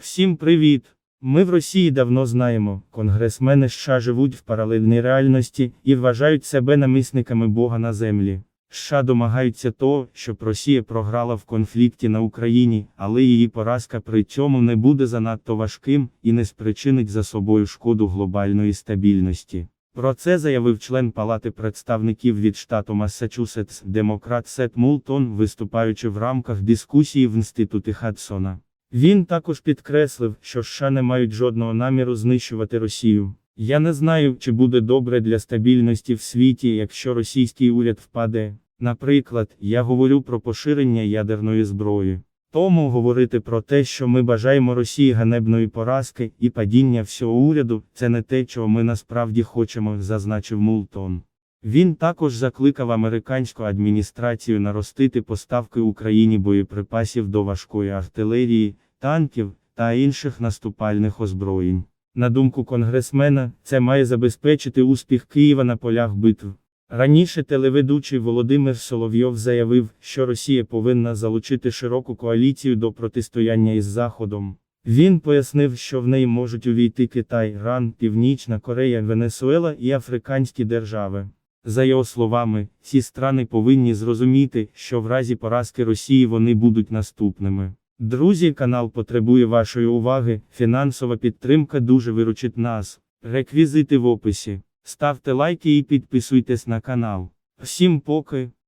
Всім привіт! Ми в Росії давно знаємо, конгресмени США живуть в паралельній реальності і вважають себе намисниками Бога на землі. США домагаються того, щоб Росія програла в конфлікті на Україні, але її поразка при цьому не буде занадто важким і не спричинить за собою шкоду глобальної стабільності. Про це заявив член Палати представників від штату Массачусетс, демократ Сет Мултон, виступаючи в рамках дискусії в інституті Хадсона. Він також підкреслив, що США не мають жодного наміру знищувати Росію. Я не знаю, чи буде добре для стабільності в світі, якщо російський уряд впаде. Наприклад, я говорю про поширення ядерної зброї. Тому говорити про те, що ми бажаємо Росії ганебної поразки і падіння всього уряду, це не те, чого ми насправді хочемо, зазначив Мултон. Він також закликав американську адміністрацію наростити поставки Україні боєприпасів до важкої артилерії, танків та інших наступальних озброєнь. На думку конгресмена, це має забезпечити успіх Києва на полях битв. Раніше телеведучий Володимир Соловйов заявив, що Росія повинна залучити широку коаліцію до протистояння із Заходом. Він пояснив, що в неї можуть увійти Китай, Іран, Північна Корея, Венесуела і африканські держави. За його словами, ці страни повинні зрозуміти, що в разі поразки Росії вони будуть наступними. Друзі, канал потребує вашої уваги, фінансова підтримка дуже виручить нас. Реквізити в описі. Ставте лайки і підписуйтесь на канал. Всім поки.